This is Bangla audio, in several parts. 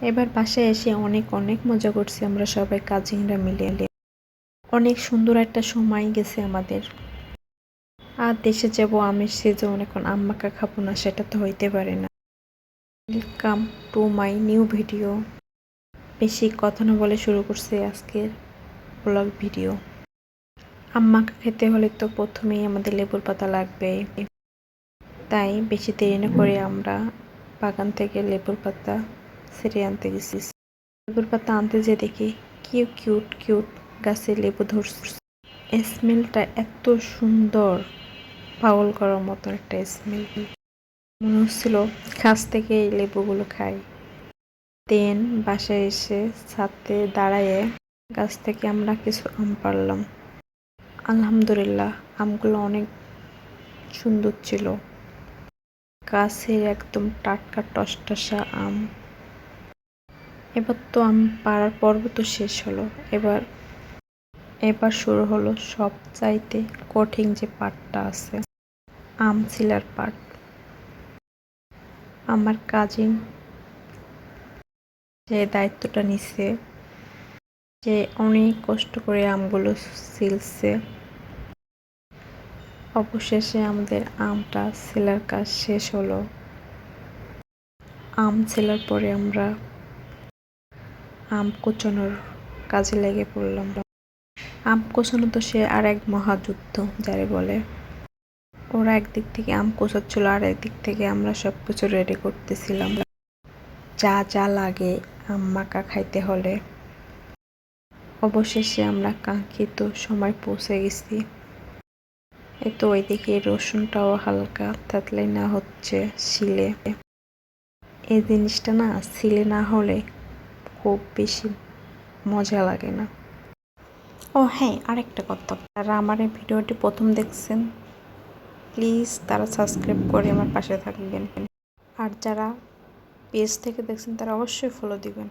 এবার বাসায় এসে অনেক অনেক মজা করছি আমরা সবাই কাজিনরা মিলে অনেক সুন্দর একটা সময় গেছে আমাদের। আর দেশে যাব, আমের সিজন এখন আম্মাকা খাব না, সেটা তো হইতে পারে না। Welcome to my new video বেশি কথা না বলে শুরু করছে আজকের ব্লগ ভিডিও আম্মাকে খেতে হলে তো প্রথমেই আমাদের লেবুর পাতা লাগবে। তাই বেশি দেরি না করে আমরা বাগান থেকে লেবুর পাতা ছিঁড়ে আনতে গেছি লেবুর পাতা আনতে যে দেখি কিউ কিউট কিউট গাছে লেবু ধরছে স্মেলটা এত সুন্দর পাগল করার মতো একটা স্মেল মনে হচ্ছিল গাছ থেকে এই লেবুগুলো খাই দেন বাসায় এসে ছাদে দাঁড়ায়ে গাছ থেকে আমরা কিছু আম পারলাম আলহামদুলিল্লাহ আমগুলো অনেক সুন্দর ছিল গাছের একদম টাটকা টসটসা আম এবার তো আম, পাড়ার পর্ব তো শেষ হলো। এবার এবার শুরু হলো সব চাইতে কঠিন যে পাটটা আছে। আম ছিলার পাট আমার কাজিন যে দায়িত্বটা নিছে, যে অনেক কষ্ট করে আমগুলো ছিলছে অবশেষে আমাদের আমটা সেলার কাজ শেষ হলো। আম ছেলার পরে আমরা আম কোচানোর কাজে লেগে পড়লাম। আম কোচানো তো সে আর এক মহাযুদ্ধ, যারে বলে। ওরা একদিক থেকে আম কোচাচ্ছিল, আর একদিক থেকে আমরা সব কিছু রেডি করতেছিলাম। যা যা লাগে আম মাকা খাইতে হলে। অবশেষে আমরা কাঙ্ক্ষিত সময় পৌঁছে গেছি। এই তো ওইদিকে রসুনটাও হালকা থাকলে না হচ্ছে শিলে। এই জিনিসটা না শিলে না হলে খুব বেশি মজা লাগে না। ও হ্যাঁ আরেকটা কথা। যারা আমার এই ভিডিওটি প্রথম দেখছেন প্লিজ তারা সাবস্ক্রাইব করে আমার পাশে থাকবেন। আর যারা পেজ থেকে দেখছেন তারা অবশ্যই ফলো দিবেন।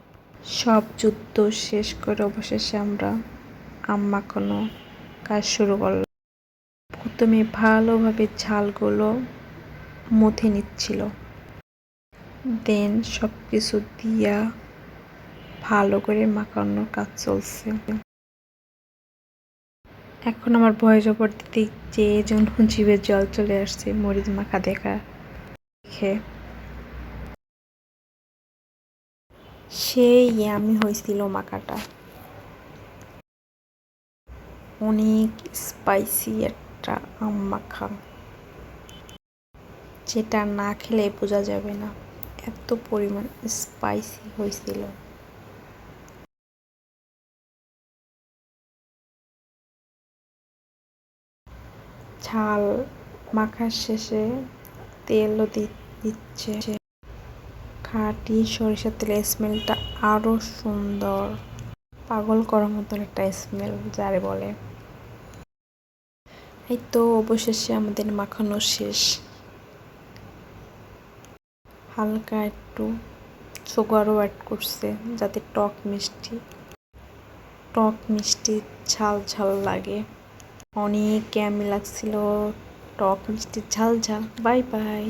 সব যুদ্ধ শেষ করে অবশেষে আমরা আম মাখানো কাজ শুরু করলাম। প্রথমে ভালোভাবে ঝালগুলো মথে নিচ্ছিল। দেন সব কিছু দিয়া ভালো করে মাখানোর কাজ চলছে। এখন আমার ভয় জবর দিতে যে জন্য জীবের জল চলে আসছে, মরিচ মাখা দেখা। দেখে। সেই আমি হয়েছিল মাখাটা। অনেক স্পাইসি একটা আম মাখা। যেটা না খেলে বোঝা যাবে না। এত পরিমাণ স্পাইসি হয়েছিল। ঝাল মাখার শেষে তেলও দিচ্ছে। খাঁটি সরিষার তেলের স্মেলটা আরও সুন্দর। পাগল করার মতন একটা স্মেল, যারে বলে। এই তো অবশেষে আমাদের মাখানো শেষ। হালকা একটু সুগারও অ্যাড করছে, যাতে টক মিষ্টি টক মিষ্টি ঝাল ঝাল লাগে। অনেক ক্যাম লাগছিল টক মিষ্টি ঝাল ঝাল বাই বাই